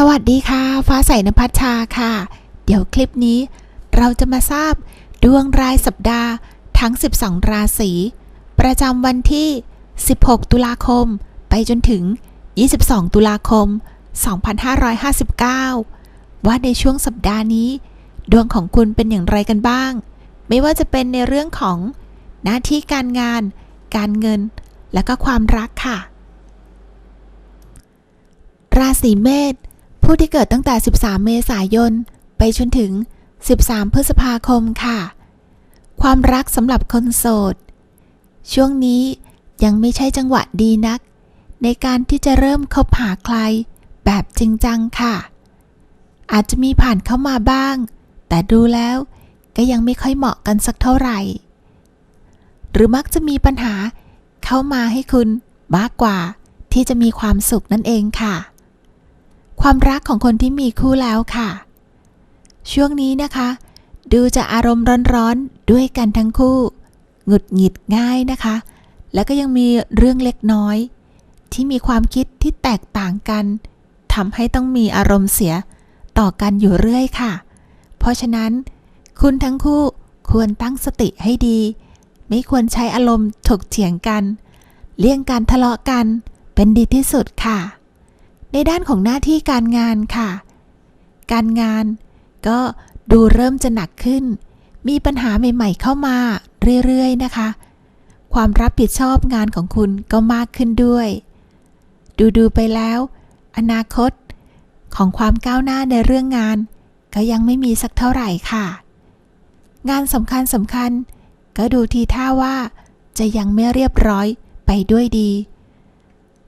สวัสดีค่ะ ฟ้าใสนภัชชาค่ะ เดี๋ยวคลิปนี้เราจะมาทราบดวงรายสัปดาห์ทั้ง 12 ราศี ประจำวันที่ 16 ตุลาคม ไปจนถึง 22 ตุลาคม 2559 ว่าในช่วงสัปดาห์นี้ ดวงของคุณเป็นอย่างไรกันบ้าง ไม่ว่าจะเป็นในเรื่องของหน้าที่การงาน การเงิน และก็ความรักค่ะ ราศีเมษ ผู้ที่เกิดตั้งแต่ 13 เมษายน ไปจนถึง 13 พฤษภาคมค่ะ ความรักสำหรับคนโสด ช่วงนี้ยังไม่ใช่จังหวะดีนัก ในการที่จะเริ่มคบหาใคร แบบจริงจังค่ะ อาจจะมีผ่านเข้ามาบ้าง แต่ดูแล้วก็ยังไม่ค่อยเหมาะกันสักเท่าไหร่ หรือมักจะมีปัญหาเข้ามาให้คุณมากกว่าที่จะมีความสุขนั่นเองค่ะ ความรักของคนที่มีคู่แล้วค่ะ ช่วงนี้นะคะ ดูจะอารมณ์ร้อนๆด้วยกันทั้งคู่ หงุดหงิดง่ายนะคะ แล้วก็ยังมีเรื่องเล็กน้อย ที่มีความคิดที่แตกต่างกันทำให้ต้องมีอารมณ์เสียต่อกันอยู่เรื่อยค่ะ เพราะฉะนั้น คุณทั้งคู่ควรตั้งสติให้ดี ไม่ควรใช้อารมณ์ถกเถียงกัน เลี่ยงการทะเลาะกันเป็นดีที่สุดค่ะ ในด้านของหน้าที่การงานค่ะ การงานก็ดูเริ่มจะหนักขึ้น มีปัญหาใหม่ๆเข้ามาเรื่อยๆนะคะ ความรับผิดชอบงานของคุณก็มากขึ้นด้วย ดูๆไปแล้ว อนาคตของความก้าวหน้าในเรื่องงาน ก็ยังไม่มีสักเท่าไหร่ค่ะ งานสำคัญสำคัญก็ดูทีท่าว่า จะยังไม่เรียบร้อยไปด้วยดี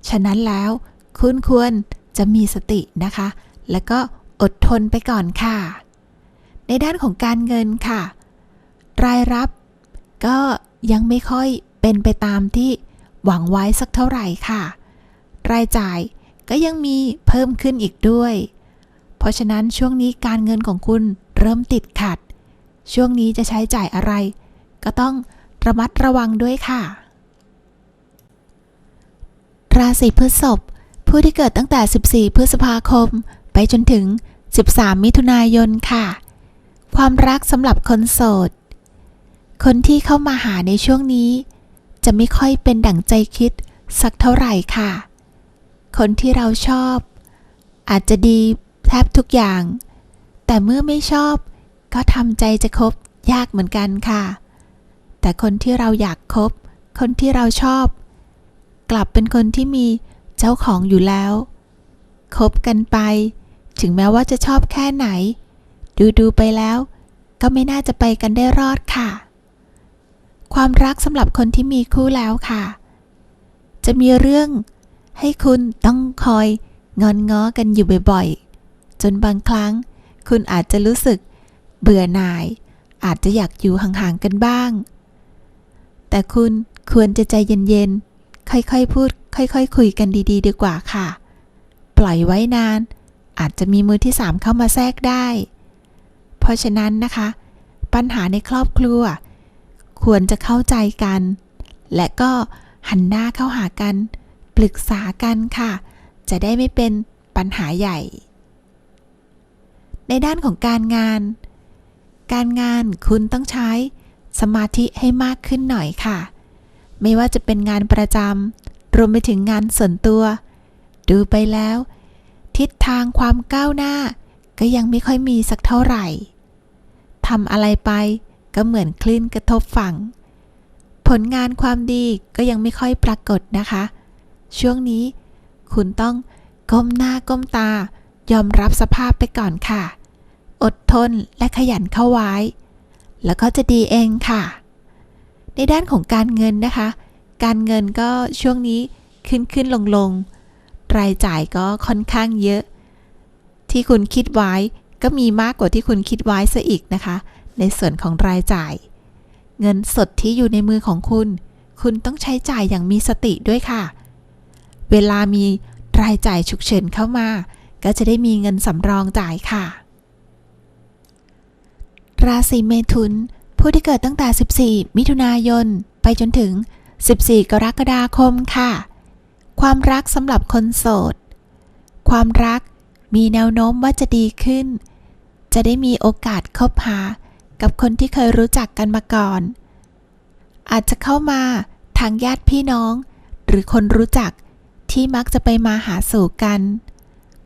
ฉะนั้นแล้วคุณควร จะมีสตินะคะ แล้วก็อดทนไปก่อนค่ะ ในด้านของการเงินค่ะ รายรับก็ยังไม่ค่อยเป็นไปตามที่หวังไว้สักเท่าไหร่ค่ะ รายจ่ายก็ยังมีเพิ่มขึ้นอีกด้วย เพราะฉะนั้นช่วงนี้การเงินของคุณเริ่มติดขัด ช่วงนี้จะใช้จ่ายอะไร ก็ต้องระมัดระวังด้วยค่ะ ราศีพฤษภ ผู้ที่เกิดตั้งแต่ 14 พฤษภาคม ไปจนถึง 13 มิถุนายนค่ะ ความรักสำหรับคนโสด คนที่เข้ามาหาในช่วงนี้ จะไม่ค่อยเป็นดั่งใจคิดสักเท่าไหร่ค่ะ คนที่เราชอบ อาจจะดีแทบทุกอย่าง แต่เมื่อไม่ชอบ ก็ทำใจจะคบยากเหมือนกันค่ะ แต่คนที่เราอยากคบ คนที่เราชอบ กลับเป็นคนที่มี เจ้าของอยู่แล้ว คบกันไป ถึงแม้ว่าจะชอบแค่ไหน ดูดูๆไปแล้ว ก็ไม่น่าจะไปกันได้รอดค่ะ ความรักสำหรับคนที่มีคู่แล้วค่ะ จะมีเรื่องให้คุณต้องคอยงอนง้อกันอยู่บ่อยๆ จนบางครั้ง คุณอาจจะรู้สึกเบื่อหน่าย อาจจะอยากอยู่ห่างๆกันบ้าง แต่คุณควรจะใจเย็นๆ ค่อยๆพูด ค่อยๆคุยกันดีๆ ดีกว่าค่ะ ปล่อยไว้นาน อาจจะมีมือที่สามเข้ามาแทรกได้ เพราะฉะนั้นนะคะ ปัญหาในครอบครัว ควรจะเข้าใจกัน และก็หันหน้าเข้าหากัน ปรึกษากันค่ะ จะได้ไม่เป็นปัญหาใหญ่ ในด้านของการงาน การงานคุณต้องใช้สมาธิให้มากขึ้นหน่อยค่ะ ไม่ว่าจะเป็นงานประจำรวมไปถึงงานส่วนตัว ดูไปแล้ว ทิศทางความก้าวหน้า ก็ยังไม่ค่อยมีสักเท่าไหร่ทำอะไรไปก็เหมือนคลื่นกระทบฝั่ง ผลงานความดีก็ยังไม่ค่อยปรากฏนะคะ ช่วงนี้คุณต้องก้มหน้าก้มตา ยอมรับสภาพไปก่อนค่ะ อดทนและขยันเข้าไว้ แล้วก็จะดีเองค่ะ ในด้านของการเงินนะคะ การเงินก็ช่วงนี้ขึ้นขึ้นลงลงรายจ่ายก็ค่อนข้างเยอะ ที่คุณคิดไว้ก็มีมากกว่าที่คุณคิดไว้ซะอีกนะคะ ในส่วนของรายจ่าย เงินสดที่อยู่ในมือของคุณ คุณต้องใช้จ่ายอย่างมีสติด้วยค่ะ เวลามีรายจ่ายฉุกเฉินเข้ามา ก็จะได้มีเงินสำรองจ่ายค่ะ ราศีเมถุน ผู้ที่เกิดตั้งแต่ 14 มิถุนายน ไปจนถึง 14 กรกฎาคมค่ะ ความรักสำหรับคนโสด ความรักมีแนวโน้มว่าจะดีขึ้น จะได้มีโอกาสคบหากับคนที่เคยรู้จักกันมาก่อน อาจจะเข้ามาทางญาติพี่น้อง หรือคนรู้จักที่มักจะไปมาหาสู่กัน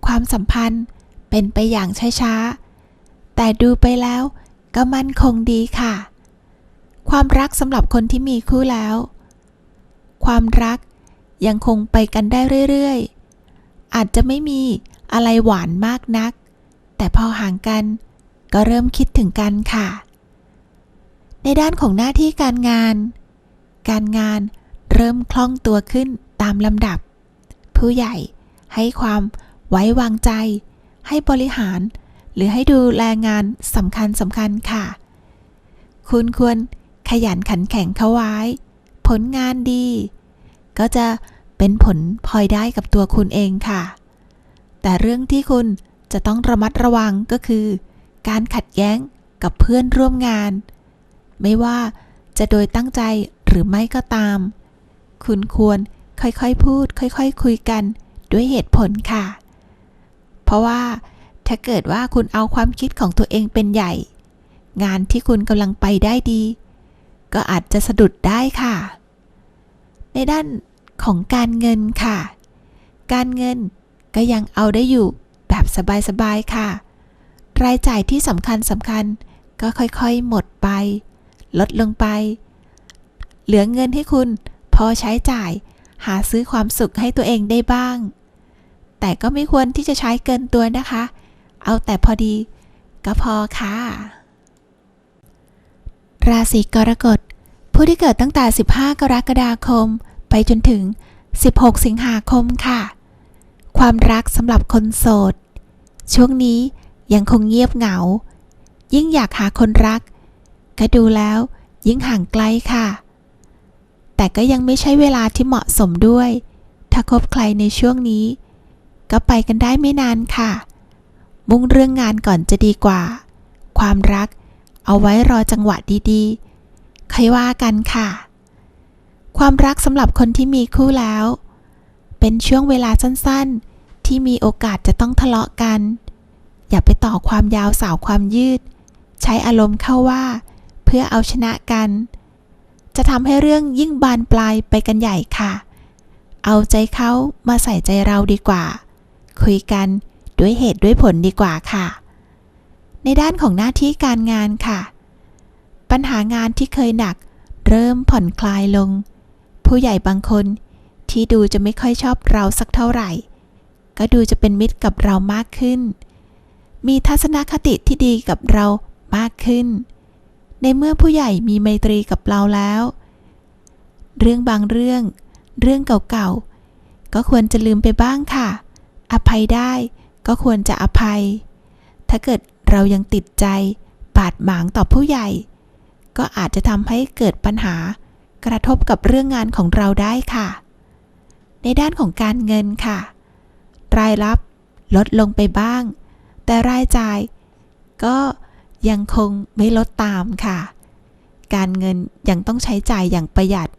ความสัมพันธ์เป็นไปอย่างช้าๆ แต่ดูไปแล้ว ก็มั่นคงดีค่ะ ความรักสำหรับคนที่มีคู่แล้ว ความรักยังคงไปกันได้เรื่อยๆ อาจจะไม่มีอะไรหวานมากนัก แต่พอห่างกันก็เริ่มคิดถึงกันค่ะ ในด้านของหน้าที่การงาน การงานเริ่มคล่องตัวขึ้นตามลำดับ ผู้ใหญ่ให้ความไว้วางใจ ให้บริหาร หรือให้ดูแลงานสำคัญสำคัญค่ะ คุณควรขยันขันแข็งเข้าไว้ ผลงานดี ก็จะเป็นผลพลอยได้กับตัวคุณเองค่ะ แต่เรื่องที่คุณจะต้องระมัดระวังก็คือ การขัดแย้งกับเพื่อนร่วมงาน ไม่ว่าจะโดยตั้งใจหรือไม่ก็ตาม คุณควรค่อยๆพูด ค่อยๆคุยกันด้วยเหตุผลค่ะ เพราะว่า ถ้าเกิดว่าคุณเอาความคิดของตัวเองเป็นใหญ่ งานที่คุณกำลังไปได้ดี ก็อาจจะสะดุดได้ค่ะ ในด้านของการเงินค่ะ การเงินก็ยังเอาได้อยู่แบบสบายๆค่ะ รายจ่ายที่สำคัญสำคัญก็ค่อยๆหมดไป ลดลงไป เหลือเงินให้คุณพอใช้จ่ายหาซื้อความสุขให้ตัวเองได้บ้าง แต่ก็ไม่ควรที่จะใช้เกินตัวนะคะเเอาแต่พอดี ก็พอค่ะ ราศีกรกฎ ผู้ที่เกิดตั้งแต่ 15 กรกฎาคม ไปจนถึง 16 สิงหาคมค่ะ ความรักสำหรับคนโสด ช่วงนี้ยังคงเงียบเหงา ยิ่งอยากหาคนรัก ก็ดูแล้วยิ่งห่างไกลค่ะ แต่ก็ยังไม่ใช่เวลาที่เหมาะสมด้วย ถ้าคบใครในช่วงนี้ ก็ไปกันได้ไม่นานค่ะ มุ่งเรื่องงานก่อนจะดีกว่า ความรักเอาไว้รอจังหวะดีๆ ค่อยว่ากันค่ะ ความรักสำหรับคนที่มีคู่แล้ว เป็นช่วงเวลาสั้นๆ ที่มีโอกาสจะต้องทะเลาะกัน อย่าไปต่อความยาวสาวความยืด ใช้อารมณ์เข้าว่า เพื่อเอาชนะกัน จะทำให้เรื่องยิ่งบานปลายไปกันใหญ่ค่ะ เอาใจเขามาใส่ใจเราดีกว่า คุยกัน ด้วยเหตุด้วยผลดีกว่าค่ะ ในด้านของหน้าที่การงานค่ะ ปัญหางานที่เคยหนัก เริ่มผ่อนคลายลง ผู้ใหญ่บางคนที่ดูจะไม่ค่อยชอบเราสักเท่าไหร่ ก็ดูจะเป็นมิตรกับเรามากขึ้น มีทัศนคติที่ดีกับเรามากขึ้น ในเมื่อผู้ใหญ่มีไมตรีกับเราแล้ว เรื่องบางเรื่อง เรื่องเก่าๆก็ควรจะลืมไปบ้างค่ะ อภัยได้ ก็ควรจะอภัย ถ้าเกิดเรายังติดใจบาดหมางต่อผู้ใหญ่ ก็อาจจะทำให้เกิดปัญหากระทบกับเรื่องงานของเราได้ค่ะ ในด้านของการเงินค่ะ รายรับลดลงไปบ้าง แต่รายจ่าย ก็ยังคงไม่ลดตามค่ะ การเงินยังต้องใช้จ่ายอย่างประหยัด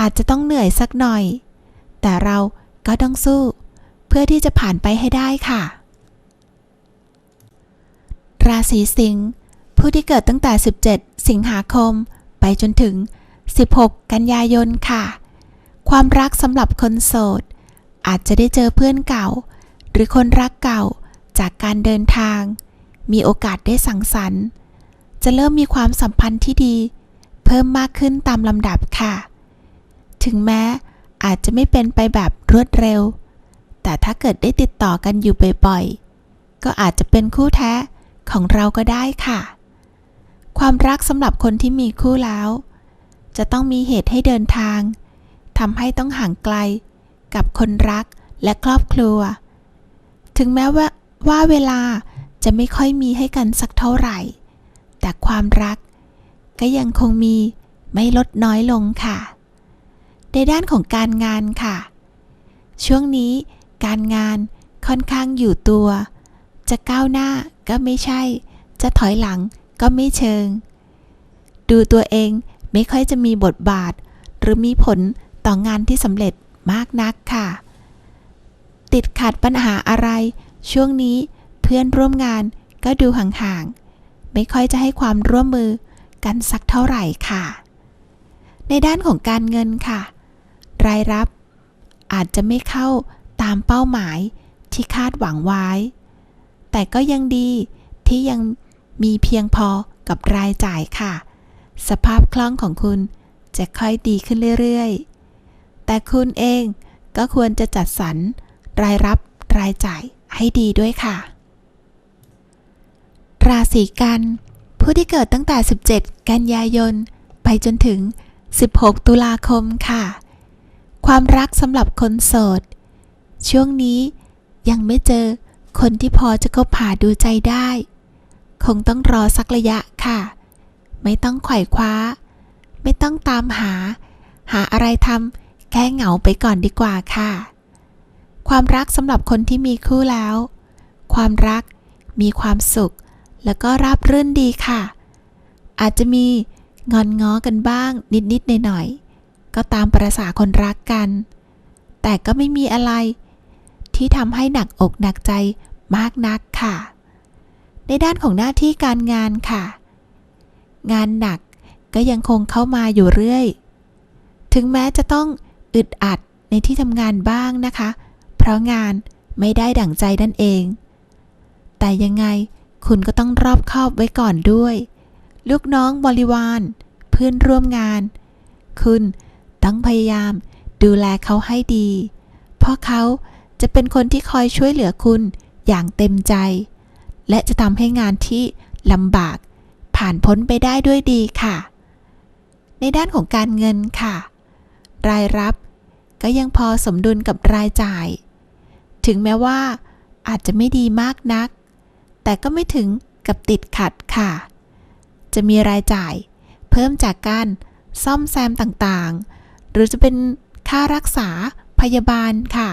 อาจจะต้องเหนื่อยสักหน่อย แต่เราก็ต้องสู้ เพื่อที่จะผ่านไปให้ได้ค่ะ ราศีสิงห์ผู้ที่เกิดตั้งแต่ 17 สิงหาคม ไปจนถึง 16 กันยายนค่ะ ความรักสำหรับคนโสด อาจจะได้เจอเพื่อนเก่า หรือคนรักเก่าจากการเดินทาง มีโอกาสได้สังสรรค์ จะเริ่มมีความสัมพันธ์ที่ดี เพิ่มมากขึ้นตามลำดับค่ะ ถึงแม้อาจจะไม่เป็นไปแบบรวดเร็ว แต่ถ้าเกิดได้ติดต่อกันอยู่บ่อยๆ ก็อาจจะเป็นคู่แท้ของเราก็ได้ค่ะ ความรักสำหรับคนที่มีคู่แล้ว จะต้องมีเหตุให้เดินทางทำให้ต้องห่างไกล กับคนรักและครอบครัว ถึงแม้ว่าว่าเวลาจะไม่ค่อยมีให้กันสักเท่าไหร่ แต่ความรักก็ยังคงมีไม่ลดน้อยลงค่ะ ในด้านของการงานค่ะ ช่วงนี้ การงานค่อนข้างอยู่ตัว จะก้าวหน้าก็ไม่ใช่ จะถอยหลังก็ไม่เชิง ดูตัวเองไม่ค่อยจะมีบทบาท หรือมีผลต่องานที่สำเร็จมากนักค่ะ ติดขัดปัญหาอะไร ช่วงนี้เพื่อนร่วมงานก็ดูห่างๆ ไม่ค่อยจะให้ความร่วมมือกันสักเท่าไหร่ค่ะ ในด้านของการเงินค่ะ รายรับอาจจะไม่เข้าามเป้าหมายที่คาดหวังไว้ แต่ก็ยังดีที่ยังมีเพียงพอกับรายจ่ายค่ะ สภาพคล่องของคุณจะค่อยดีขึ้นเรื่อยๆ แต่คุณเองก็ควรจะจัดสรรรายรับรายจ่ายให้ดีด้วยค่ะ ราศีกัน ผู้ที่เกิดตั้งแต่ 17 กันยายน ไปจนถึง 16 ตุลาคมค่ะ ความรักสำหรับคนโสด ช่วงนี้ยังไม่เจอคนที่พอจะคบหาดูใจได้ คงต้องรอสักระยะค่ะ ไม่ต้องไขว่คว้า ไม่ต้องตามหา หาอะไรทำแก้เหงาไปก่อนดีกว่าค่ะ ความรักสำหรับคนที่มีคู่แล้ว ความรักมีความสุข แล้วก็ราบรื่นดีค่ะ อาจจะมีงอนง้อกันบ้างนิดๆหน่อยๆก็ตามประษาคนรักกัน แต่ก็ไม่มีอะไร ที่ทำให้หนักอกหนักใจมากนักค่ะ ในด้านของหน้าที่การงานค่ะ งานหนักก็ยังคงเข้ามาอยู่เรื่อย ถึงแม้จะต้องอึดอัดในที่ทำงานบ้างนะคะ เพราะงานไม่ได้ดั่งใจนั่นเอง แต่ยังไงคุณก็ต้องรอบคอบไว้ก่อนด้วย ลูกน้องบริวาร เพื่อนร่วมงาน คุณต้องพยายามดูแลเขาให้ดี เพราะเขา จะเป็นคนที่คอยช่วยเหลือคุณอย่างเต็มใจ และจะทำให้งานที่ลำบาก ผ่านพ้นไปได้ด้วยดีค่ะ ในด้านของการเงินค่ะ รายรับก็ยังพอสมดุลกับรายจ่าย ถึงแม้ว่าอาจจะไม่ดีมากนัก แต่ก็ไม่ถึงกับติดขัดค่ะ จะมีรายจ่ายเพิ่มจากการซ่อมแซมต่างๆ หรือจะเป็นค่ารักษาพยาบาลค่ะ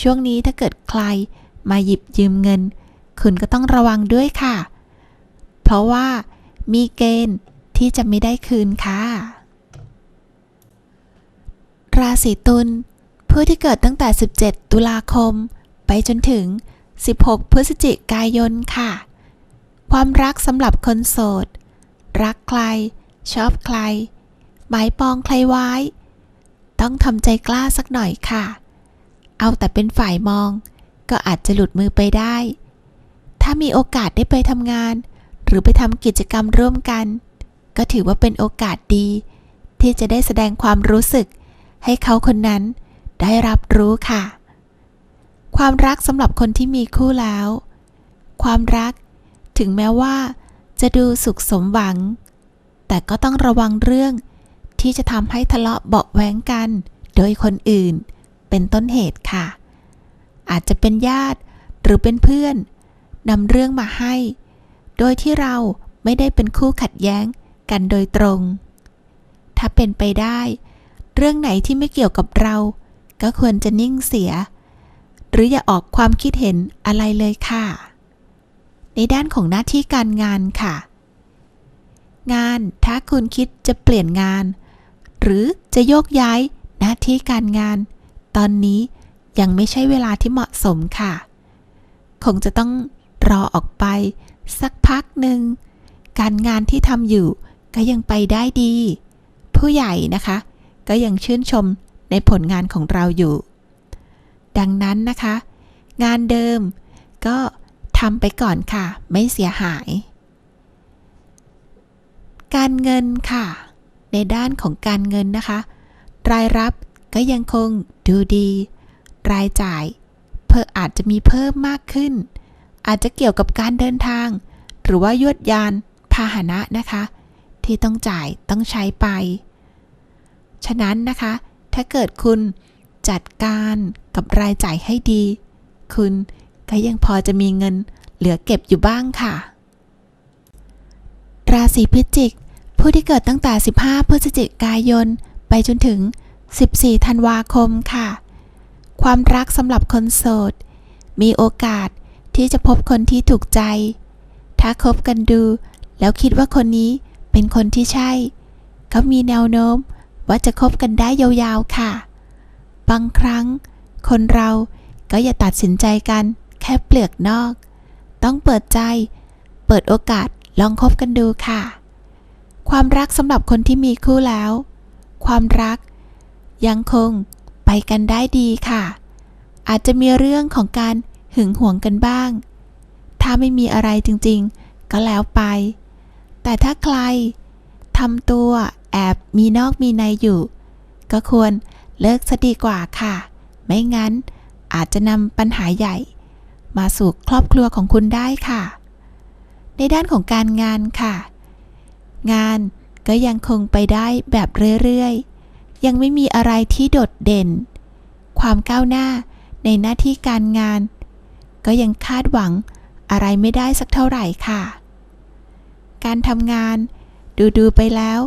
ช่วงนี้ถ้าเกิดใครมาหยิบยืมเงิน คุณก็ต้องระวังด้วยค่ะ เพราะว่ามีเกณฑ์ที่จะไม่ได้คืนค่ะ ราศีตุลผู้ที่เกิดตั้งแต่ 17 ตุลาคม ไปจนถึง 16 พฤศจิกายนค่ะ ความรักสำหรับคนโสด รักใคร ชอบใคร หมายปองใครไว้ ต้องทำใจกล้าสักหน่อยค่ะ เอาแต่เป็นฝ่ายมอง ก็อาจจะหลุดมือไปได้ ถ้ามีโอกาสได้ไปทำงาน หรือไปทำกิจกรรมร่วมกัน ก็ถือว่าเป็นโอกาสดี ที่จะได้แสดงความรู้สึก ให้เขาคนนั้นได้รับรู้ค่ะ ความรักสำหรับคนที่มีคู่แล้ว ความรักถึงแม้ว่าจะดูสุขสมหวัง แต่ก็ต้องระวังเรื่องที่จะทำให้ทะเลาะเบาะแว้งกัน โดยคนอื่น เป็นต้นเหตุค่ะ อาจจะเป็นญาติหรือเป็นเพื่อนนำเรื่องมาให้ โดยที่เราไม่ได้เป็นคู่ขัดแย้งกันโดยตรง ถ้าเป็นไปได้ เรื่องไหนที่ไม่เกี่ยวกับเรา ก็ควรจะนิ่งเสีย หรืออย่าออกความคิดเห็นอะไรเลยค่ะ ในด้านของหน้าที่การงานค่ะ งานถ้าคุณคิดจะเปลี่ยนงาน หรือจะโยกย้ายหน้าที่การงาน ตอนนี้ยังไม่ใช่เวลาที่เหมาะสมค่ะ คงจะต้องรอออกไป สักพักหนึ่ง การงานที่ทำอยู่ก็ยังไปได้ดี ผู้ใหญ่นะคะ ก็ยังชื่นชมในผลงานของเราอยู่ ดังนั้นนะคะ งานเดิมก็ทำไปก่อนค่ะ ไม่เสียหาย การเงินค่ะ ในด้านของการเงินนะคะ รายรับ ก็ยังคงดูดี รายจ่าย เพิ่มอาจจะมีเพิ่มมากขึ้น อาจจะเกี่ยวกับการเดินทาง หรือว่ายวดยานพาหนะนะคะ ที่ต้องจ่ายต้องใช้ไป ฉะนั้นนะคะ ถ้าเกิดคุณจัดการกับรายจ่ายให้ดี คุณก็ยังพอจะมีเงินเหลือเก็บอยู่บ้างค่ะ ราศีพิจิก ผู้ที่เกิดตั้งแต่ 15 พฤศจิกายน ไปจนถึง 14 ธันวาคมค่ะ ความรักสำหรับคนโสด มีโอกาสที่จะพบคนที่ถูกใจ ถ้าคบกันดู แล้วคิดว่าคนนี้เป็นคนที่ใช่เขามีแนวโน้มว่าจะคบกันได้ยาวๆค่ะ บางครั้ง คนเราก็อย่าตัดสินใจกันแค่เปลือกนอก ต้องเปิดใจ เปิดโอกาสลองคบกันดูค่ะ ความรักสำหรับคนที่มีคู่แล้ว ความรัก ยังคงไปกันได้ดีค่ะ อาจจะมีเรื่องของการหึงหวงกันบ้าง ถ้าไม่มีอะไรจริงๆ ก็แล้วไป แต่ถ้าใครทำตัวแอบมีนอกมีในอยู่ ก็ควรเลิกซะดีกว่าค่ะ ไม่งั้นอาจจะนำปัญหาใหญ่ มาสู่ครอบครัวของคุณได้ค่ะ ในด้านของการงานค่ะ งานก็ยังคงไปได้แบบเรื่อยๆ ยังไม่มีอะไรที่โดดเด่น ความก้าวหน้าในหน้าที่การงาน ก็ยังคาดหวังอะไรไม่ได้สักเท่าไหร่ค่ะ การทำงาน ดูๆไปแล้ว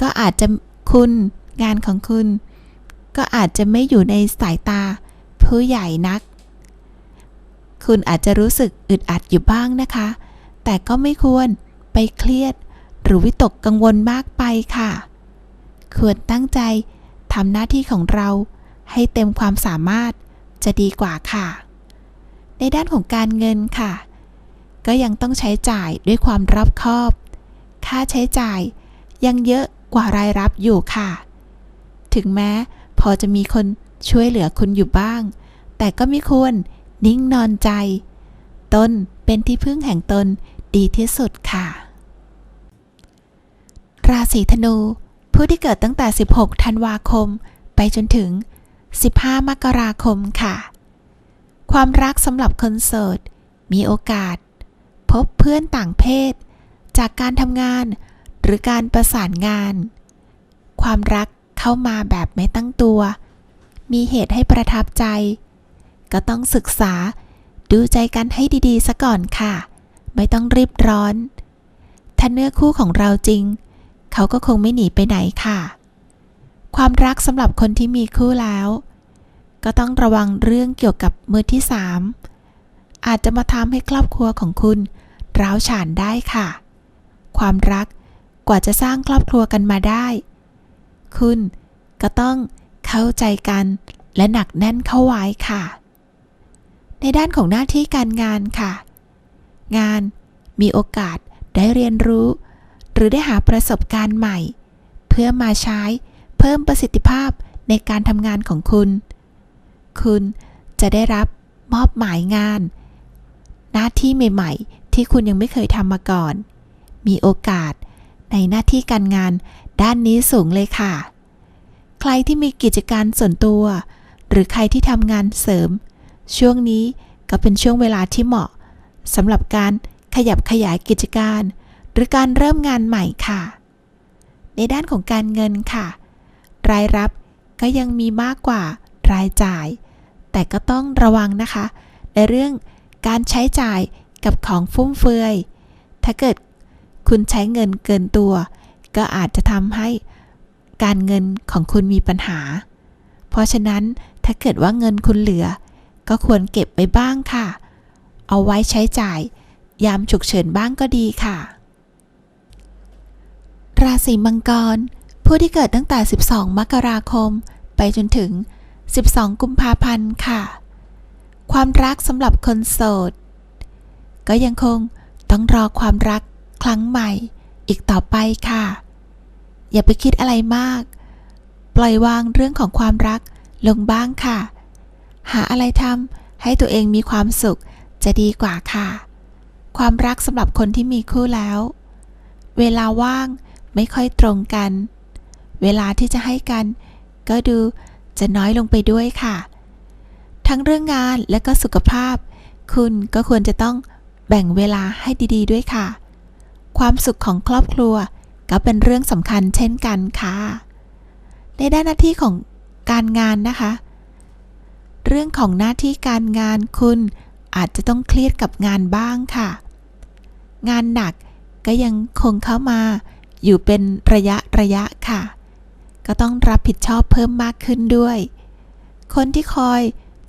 ก็อาจจะคุณงานของคุณ ก็อาจจะไม่อยู่ในสายตาผู้ใหญ่นัก คุณอาจจะรู้สึกอึดอัดอยู่บ้างนะคะ แต่ก็ไม่ควรไปเครียด หรือวิตกกังวลมากไปค่ะ ควรตั้งใจทำหน้าที่ของเราให้เต็มความสามารถจะดีกว่าค่ะ ในด้านของการเงินค่ะ ก็ยังต้องใช้จ่ายด้วยความรอบคอบ ค่าใช้จ่ายยังเยอะกว่ารายรับอยู่ค่ะ ถึงแม้พอจะมีคนช่วยเหลือคุณอยู่บ้าง แต่ก็ไม่ควรนิ่งนอนใจ ตนเป็นที่พึ่งแห่งตนดีที่สุดค่ะ ราศีธนู ผู้ที่เกิดตั้งแต่ 16 ธันวาคม ไปจนถึง 15 มกราคมค่ะ ความรักสำหรับคนโสด มีโอกาส พบเพื่อนต่างเพศ จากการทำงานหรือการประสานงาน ความรักเข้ามาแบบไม่ตั้งตัว มีเหตุให้ประทับใจ ก็ต้องศึกษาดูใจกันให้ดีๆซะก่อนค่ะ ไม่ต้องรีบร้อน ถ้าเนื้อคู่ของเราจริง เขาก็คงไม่หนีไปไหนค่ะ ความรักสำหรับคนที่มีคู่แล้ว ก็ต้องระวังเรื่องเกี่ยวกับมือที่สามอาจจะมาทำให้ครอบครัวของคุณร้าวฉานได้ค่ะ ความรักกว่าจะสร้างครอบครัวกันมาได้ คุณก็ต้องเข้าใจกันและหนักแน่นเข้าไว้ค่ะ ในด้านของหน้าที่การงานค่ะ งานมีโอกาสได้เรียนรู้ หรือได้หาประสบการณ์ใหม่ เพื่อมาใช้เพิ่มประสิทธิภาพในการทำงานของคุณ คุณจะได้รับมอบหมายงาน หน้าที่ใหม่ ๆ ที่คุณยังไม่เคยทำมาก่อน มีโอกาสในหน้าที่การงานด้านนี้สูงเลยค่ะ ใครที่มีกิจการส่วนตัว หรือใครที่ทำงานเสริม ช่วงนี้ก็เป็นช่วงเวลาที่เหมาะสำหรับการขยับขยายกิจการ หรือการเริ่มงานใหม่ค่ะ ในด้านของการเงินค่ะ รายรับก็ยังมีมากกว่ารายจ่าย แต่ก็ต้องระวังนะคะ ในเรื่องการใช้จ่ายกับของฟุ่มเฟือย ถ้าเกิดคุณใช้เงินเกินตัว ก็อาจจะทำให้การเงินของคุณมีปัญหา เพราะฉะนั้นถ้าเกิดว่าเงินคุณเหลือ ก็ควรเก็บไว้บ้างค่ะ เอาไว้ใช้จ่าย ยามฉุกเฉินบ้างก็ดีค่ะ ราศีมังกร ผู้ที่เกิดตั้งแต่ 12 มกราคม ไปจนถึง 12 กุมภาพันธ์ค่ะ ความรักสำหรับคนโสด ก็ยังคงต้องรอความรักครั้งใหม่อีกต่อไปค่ะ อย่าไปคิดอะไรมาก ปล่อยวางเรื่องของความรักลงบ้างค่ะ หาอะไรทำให้ตัวเองมีความสุขจะดีกว่าค่ะ ความรักสำหรับคนที่มีคู่แล้ว เวลาว่าง ไม่ค่อยตรงกัน เวลาที่จะให้กัน ก็ดูจะน้อยลงไปด้วยค่ะ ทั้งเรื่องงานและก็สุขภาพ คุณก็ควรจะต้องแบ่งเวลาให้ดี ๆ ด้วยค่ะ ความสุขของครอบครัวก็เป็นเรื่องสำคัญเช่นกันค่ะ ในด้านหน้าที่ของการงานนะคะ เรื่องของหน้าที่การงานคุณอาจจะต้องเครียดกับงานบ้างค่ะ งานหนักก็ยังคงเข้ามา อยู่เป็นระยะระยะค่ะ ก็ต้องรับผิดชอบเพิ่มมากขึ้นด้วย คนที่คอย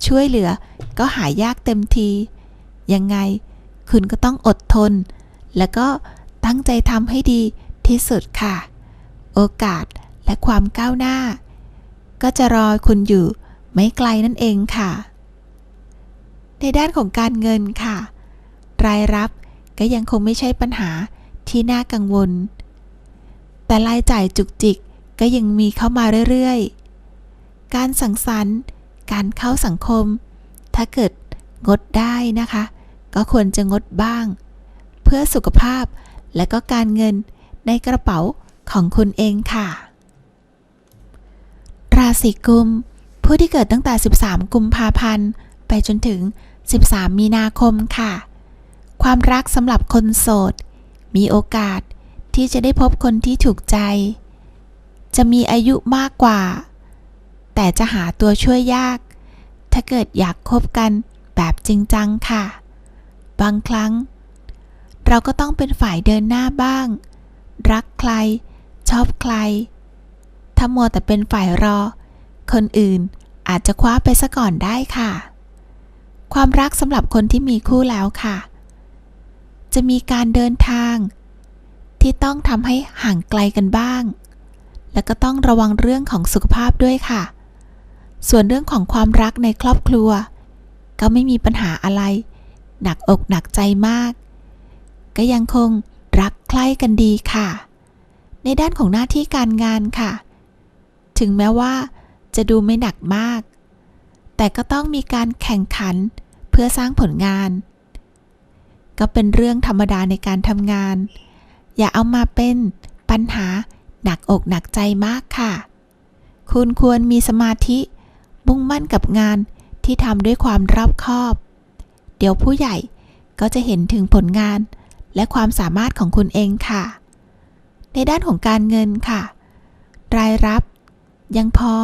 ช่วยเหลือก็หายากเต็มที ยังไงคุณก็ต้องอดทน แล้วก็ตั้งใจทำให้ดีที่สุดค่ะ โอกาสและความก้าวหน้า ก็จะรอคุณอยู่ไม่ไกลนั่นเองค่ะ ในด้านของการเงินค่ะ รายรับก็ยังคงไม่ใช่ปัญหาที่น่ากังวล แต่รายจ่ายจุกจิกก็ยังมีเข้ามาเรื่อยๆ การสังสรรค์ การเข้าสังคม ถ้าเกิดงดได้นะคะ ก็ควรจะงดบ้าง เพื่อสุขภาพและก็การเงินในกระเป๋าของคุณเองค่ะ ราศีกุม ผู้ที่เกิดตั้งแต่ 13 กุมภาพันธ์ ไปจนถึง 13 มีนาคมค่ะ ความรักสำหรับคนโสด มีโอกาส ที่จะได้พบคนที่ถูกใจ จะมีอายุมากกว่า แต่จะหาตัวช่วยยาก ถ้าเกิดอยากคบกันแบบจริงจังค่ะ บางครั้ง เราก็ต้องเป็นฝ่ายเดินหน้าบ้าง รักใคร ชอบใคร ถ้ามัวแต่เป็นฝ่ายรอ คนอื่นอาจจะคว้าไปซะก่อนได้ค่ะ ความรักสำหรับคนที่มีคู่แล้วค่ะ จะมีการเดินทาง ที่ต้องทำให้ห่างไกลกันบ้าง แล้วก็ต้องระวังเรื่องของสุขภาพด้วยค่ะ ส่วนเรื่องของความรักในครอบครัว ก็ไม่มีปัญหาอะไร หนักอกหนักใจมาก ก็ยังคงรักใคร่กันดีค่ะ ในด้านของหน้าที่การงานค่ะ ถึงแม้ว่าจะดูไม่หนักมาก แต่ก็ต้องมีการแข่งขันเพื่อสร้างผลงาน ก็เป็นเรื่องธรรมดาในการทำงาน อย่าเอามาเป็นปัญหาหนักอกหนักใจมากค่ะ คุณควรมีสมาธิมุ่งมั่นกับงานที่ทำด้วยความรอบคอบ เดี๋ยวผู้ใหญ่ก็จะเห็นถึงผลงานและความสามารถของคุณเองค่ะ ในด้านของการเงินค่ะ รายรับยังพอ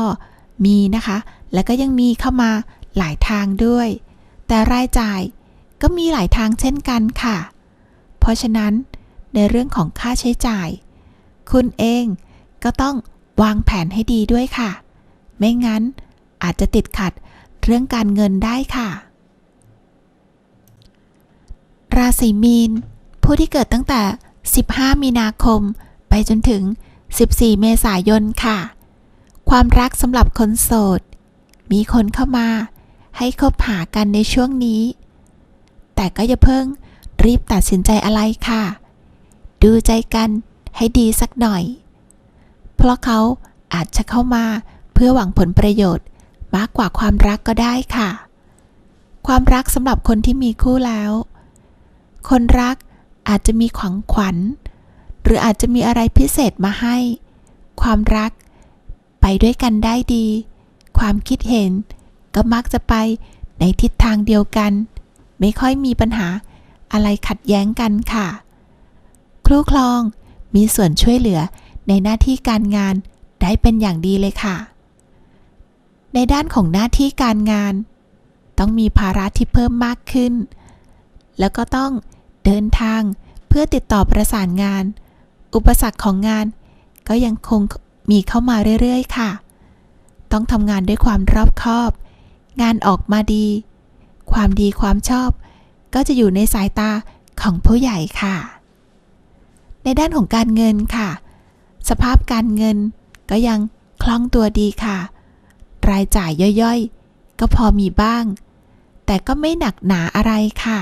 มีนะคะ และก็ยังมีเข้ามาหลายทางด้วย แต่รายจ่ายก็มีหลายทางเช่นกันค่ะ เพราะฉะนั้น ในเรื่องของค่าใช้จ่าย คุณเองก็ต้องวางแผนให้ดีด้วยค่ะ ไม่งั้นอาจจะติดขัดเรื่องการเงินได้ค่ะ ราศีมีน ผู้ที่เกิดตั้งแต่ 15 มีนาคม ไปจนถึง 14 เมษายนค่ะ ความรักสำหรับคนโสด มีคนเข้ามา ให้คบหากันในช่วงนี้ แต่ก็อย่าเพิ่งรีบตัดสินใจอะไรค่ะ ดูใจกันให้ดีสักหน่อย เพราะเขาอาจจะเข้ามาเพื่อหวังผลประโยชน์มากกว่าความรักก็ได้ค่ะ ความรักสำหรับคนที่มีคู่แล้ว คนรักอาจจะมีของขวัญ หรืออาจจะมีอะไรพิเศษมาให้ ความรักไปด้วยกันได้ดี ความคิดเห็นก็มักจะไปในทิศทางเดียวกัน ไม่ค่อยมีปัญหาอะไรขัดแย้งกันค่ะ ครูคลอง มีส่วนช่วยเหลือในหน้าที่การงานได้เป็นอย่างดีเลยค่ะ ในด้านของหน้าที่การงาน ต้องมีภาระที่เพิ่มมากขึ้น แล้วก็ต้องเดินทางเพื่อติดต่อประสานงาน อุปสรรคของงาน ก็ยังคงมีเข้ามาเรื่อยๆ ค่ะ ต้องทำงานด้วยความรอบคอบ งานออกมาดี ความดีความชอบ ก็จะอยู่ในสายตาของผู้ใหญ่ค่ะ ในด้านของการเงินค่ะ สภาพการเงินก็ยังคล่องตัวดีค่ะ รายจ่ายย่อยๆ ก็พอมีบ้าง แต่ก็ไม่หนักหนาอะไรค่ะ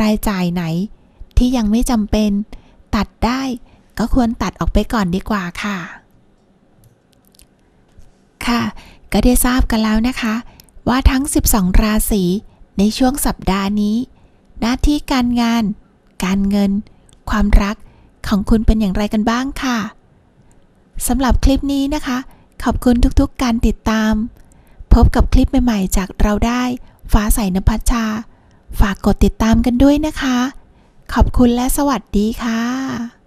รายจ่ายไหนที่ยังไม่จำเป็น ตัดได้ก็ควรตัดออกไปก่อนดีกว่าค่ะ ค่ะ ก็ได้ทราบกันแล้วนะคะ ว่าทั้ง 12 ราศีในช่วงสัปดาห์นี้ หน้าที่การงาน การเงิน ความรักของคุณเป็นอย่างไรกันบ้างค่ะสำหรับคลิปนี้นะคะ ขอบคุณทุกๆการติดตาม พบกับคลิปใหม่ๆ จากเราได้ฟ้าใสนภัชชา ฝากกดติดตามกันด้วยนะคะ ขอบคุณและสวัสดีค่ะ